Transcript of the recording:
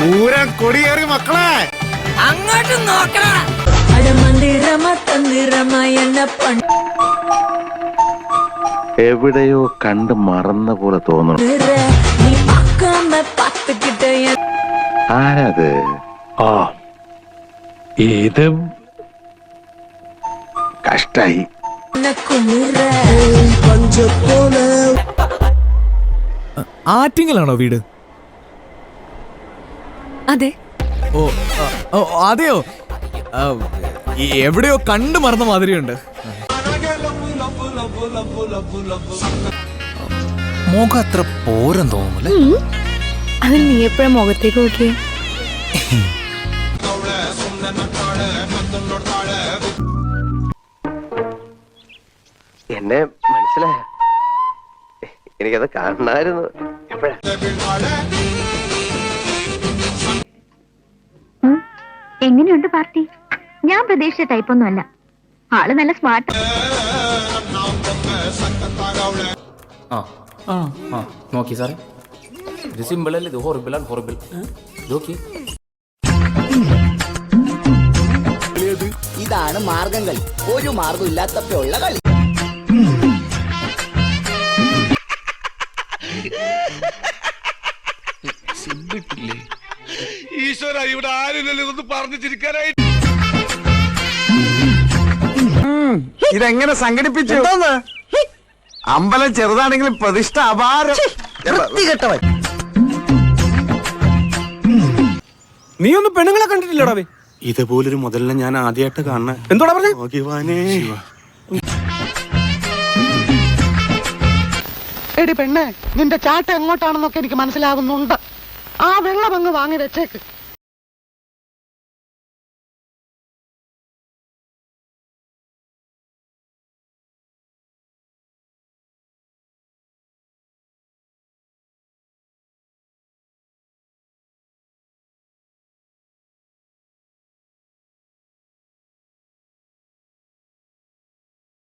പൂരം കൊടിയേറി മക്കളെ. അങ്ങോട്ടും നോക്കണം എവിടെയോ കണ്ട് മറന്ന പോലെ തോന്നുന്നു ആരാത്? ആ ഇത് കഷ്ടായി. ആറ്റിങ്ങലാണോ വീട്? അതെ. ഓ അതെയോ? ആ, എവിടെയോ കണ്ടു മറന്ന മാതിരിയുണ്ട്. മുഖം അത്ര പോരം തോന്നുന്നു അത് നീ എപ്പോഴും മുഖത്തേക്ക് നോക്കിയേ? എന്നെ മനസ്സിലായ? എനിക്കത് കാണായിരുന്നു എപ്പോഴാ? എങ്ങനെയുണ്ട് പാർട്ടി? ഞാൻ പ്രതീക്ഷിച്ച ടൈപ്പൊന്നും അല്ല. ആൾ നല്ല സ്മാർട്ട് ആ. ആ. നോക്കി സാറേ. ഇത് സിമ്പിൾ അല്ലേ? ഇത് ഹോറിബിൾ ആണ് ഹോറിബിൾ നോക്കി. ഇതാണ് മാർഗം കളി. ഒരു മാർഗം ഇല്ലാത്തപ്പോഴുള്ള കളി. ഈശ്വര ഇവിടെ ആരുമില്ലല്ലോ ഇതൊന്ന് പറഞ്ഞു ഇതെങ്ങനെ സംഘടിപ്പിച്ചു? അമ്പലം ചെറുതാണെങ്കിലും പ്രതിഷ്ഠ അപാരം. നീ ഒന്ന് പെണ്ണുങ്ങളെ കണ്ടിട്ടില്ലടാ ഇതുപോലൊരു മുതലിനെ ഞാൻ ആദ്യമായിട്ട് കാണണ എന്തോടാ പറഞ്ഞേ? എടി പെണ്ണേ നിന്റെ ചാട്ട എങ്ങോട്ടാണെന്നൊക്കെ എനിക്ക് മനസ്സിലാകുന്നുണ്ട് ആ വെള്ളം അങ്ങ് വാങ്ങി വെച്ചേക്ക്.